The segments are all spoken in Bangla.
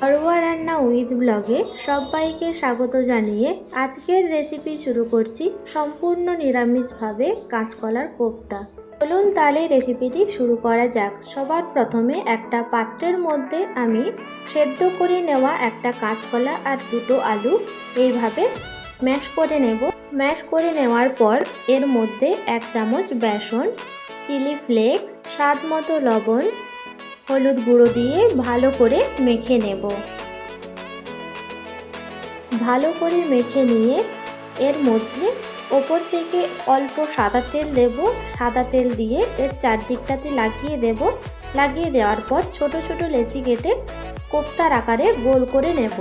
ঘরোয়া রান্না উইথ ব্লগে সবাইকে স্বাগত জানিয়ে আজকের রেসিপি শুরু করছি সম্পূর্ণ নিরামিষভাবে কাঁচকলার কোপ্তা। চলুন তাহলে রেসিপিটি শুরু করা যাক। সবার প্রথমে একটা পাত্রের মধ্যে আমি সেদ্ধ করে নেওয়া একটা কাঁচকলা আর দুটো আলু এইভাবে ম্যাশ করে নেব। ম্যাশ করে নেওয়ার পর এর মধ্যে এক চামচ বেসন চিলি ফ্লেক্স স্বাদ মতো লবণ হলুদ গুঁড়ো দিয়ে ভালো করে মেখে নেব। ভালো করে মেখে নিয়ে এর মধ্যে ওপর থেকে অল্প সাদা তেল দেব। সাদা তেল দিয়ে এর চারদিকটাতে লাগিয়ে দেব। লাগিয়ে দেওয়ার পর ছোট ছোট লেচি কেটে কোপ্তার আকারে গোল করে নেব।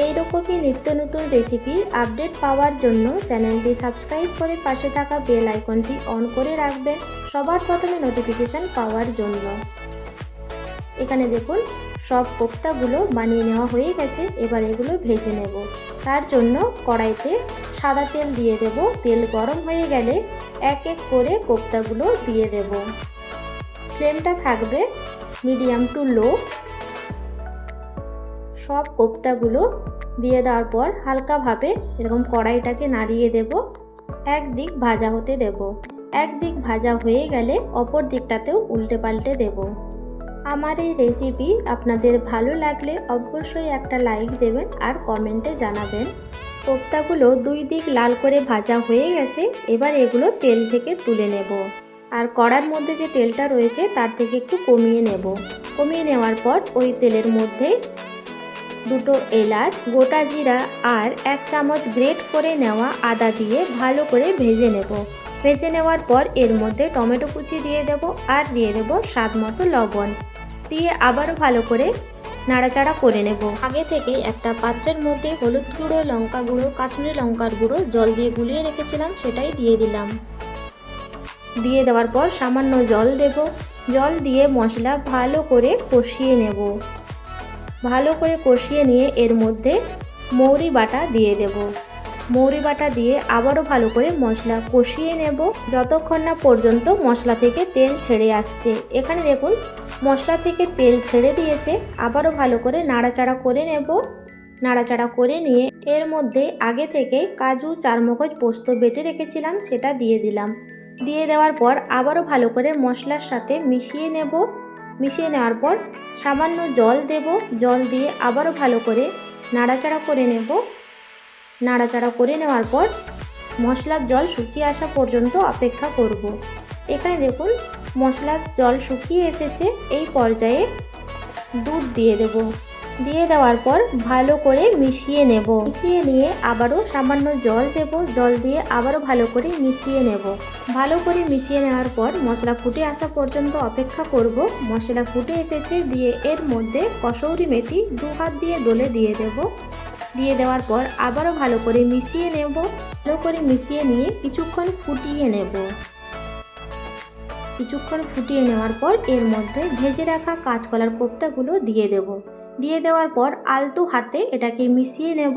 এই রকমই নিত্য নতুন রেসিপি আপডেট পাওয়ার জন্য চ্যানেলটি সাবস্ক্রাইব করে পাশে থাকা বেল আইকনটি অন করে রাখবেন সবার প্রথমে নোটিফিকেশান পাওয়ার জন্য। এখানে দেখুন, সব কোপ্তাগুলো বানিয়ে নেওয়া হয়ে গেছে, এবার এগুলো ভেজে নেব। তার জন্য কড়াইতে সাদা তেল দিয়ে দেব। তেল গরম হয়ে গেলে এক এক করে কোপ্তাগুলো দিয়ে দেব। ফ্লেমটা থাকবে মিডিয়াম টু লো সব কোপ্তাগুলো দিয়ে দেওয়ার পর হালকাভাবে এরকম কড়াইটাকে নাড়িয়ে দেব। একদিক ভাজা হতে দেব। একদিক ভাজা হয়ে গেলে অপর দিকটাতেও উল্টে পাল্টে দেব। আমার এই রেসিপি আপনাদের ভালো লাগলে অবশ্যই একটা লাইক দেবেন আর কমেন্টে জানাবেন। কোপ্তাগুলো দুই দিক লাল করে ভাজা হয়ে গেছে, এবার এগুলো তেল থেকে তুলে নেব। আর কড়ার মধ্যে যে তেলটা রয়েছে তার থেকে একটু কমিয়ে নেব। কমিয়ে নেওয়ার পর ওই তেলের মধ্যে দুটো এলাচ, গোটা জিরা আর এক চামচ গ্রেট করে নেওয়া আদা দিয়ে ভালো করে ভেজে নেব। ভেজে নেওয়ার পর এর মধ্যে টমেটো কুচি দিয়ে দেব আর দিয়ে দেব স্বাদ মতো লবণ। দিয়ে আবারও ভালো করে নাড়াচাড়া করে নেব। আগে থেকে একটা পাত্রের মধ্যে হলুদ গুঁড়ো, লঙ্কা গুঁড়ো, কাশ্মীরি লঙ্কার গুঁড়ো জল দিয়ে গুলিয়ে রেখেছিলাম, সেটাই দিয়ে দিলাম। দিয়ে দেওয়ার পর সামান্য জল দেব। জল দিয়ে মশলা ভালো করে কষিয়ে নেব। ভালো করে কষিয়ে নিয়ে এর মধ্যে মৌরি বাটা দিয়ে দেব। মৌরি বাটা দিয়ে আবারও ভালো করে মশলা কষিয়ে নেব। যতক্ষণ না পর্যন্ত মশলা থেকে তেল ছেড়ে আসছে। এখানে দেখুন, মশলা থেকে তেল ছেড়ে দিয়েছে। আবারও ভালো করে নাড়াচাড়া করে নেব। নাড়াচাড়া করে নিয়ে এর মধ্যে আগে থেকে কাজু চারমগজ পোস্ত বেটে রেখেছিলাম, সেটা দিয়ে দিলাম। দিয়ে দেওয়ার পর আবারও ভালো করে মশলার সাথে মিশিয়ে নেব। মিশিয়ে নেওয়ার পর সামান্য জল দেব, জল দিয়ে আবারও ভালো করে নাড়াচাড়া করে নেব। নাড়াচাড়া করে নেওয়ার পর মশলার জল শুকিয়ে আসা পর্যন্ত অপেক্ষা করব। এখানে দেখুন, মশলার জল শুকিয়ে এসেছে। এই পর্যায়ে দুধ দিয়ে দেব। দিয়ে দেওয়ার পর ভালো করে মিশিয়ে নেব। মিশিয়ে নিয়ে আবারও সামান্য জল দেব। জল দিয়ে আবারও ভালো করে মিশিয়ে নেব। ভালো করে মিশিয়ে নেওয়ার পর মশলা ফুটে আসা পর্যন্ত অপেক্ষা করব। মশলা ফুটে এসেছে দিয়ে এর মধ্যে কসৌরি মেথি দু হাত দিয়ে দলে দিয়ে দেব। দিয়ে দেওয়ার পর আবারও ভালো করে মিশিয়ে নেব। ভালো করে মিশিয়ে নিয়ে কিছুক্ষণ ফুটিয়ে নেব। কিছুক্ষণ ফুটিয়ে নেওয়ার পর এর মধ্যে ভেজে রাখা কাঁচকলার কোপ্তাগুলো দিয়ে দেব। দিয়ে দেওয়ার পর আলতো হাতে এটাকে মিশিয়ে নেব।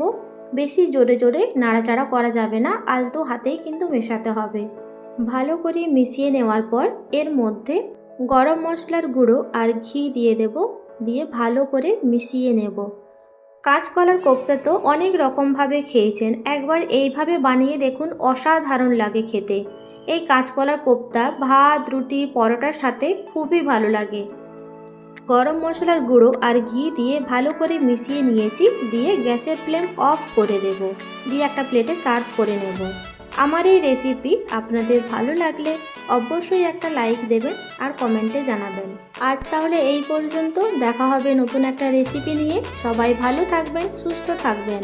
বেশি জোরে জোরে নাড়াচাড়া করা যাবে না, আলতো হাতেই কিন্তু মেশাতে হবে। ভালো করে মিশিয়ে নেওয়ার পর এর মধ্যে গরম মশলার গুঁড়ো আর ঘি দিয়ে দেব, দিয়ে ভালো করে মিশিয়ে নেব। কাঁচকলার কোপ্তা তো অনেক রকমভাবে খেয়েছেন, একবার এইভাবে বানিয়ে দেখুন অসাধারণ লাগে খেতে। এই কাঁচকলার কোপ্তা, ভাত, রুটি, পরোটার সাথে খুবই ভালো লাগে। গরম মশলার গুঁড়ো আর ঘি দিয়ে ভালো করে মিশিয়ে নিয়েছি। দিয়ে গ্যাসের ফ্লেম অফ করে দেব। দিয়ে একটা প্লেটে সার্ভ করে নেব। আমার এই রেসিপি আপনাদের ভালো লাগলে অবশ্যই একটা লাইক দেবেন আর কমেন্টে জানাবেন। আজ তাহলে এই পর্যন্ত। দেখা হবে নতুন একটা রেসিপি নিয়ে। সবাই ভালো থাকবেন, সুস্থ থাকবেন।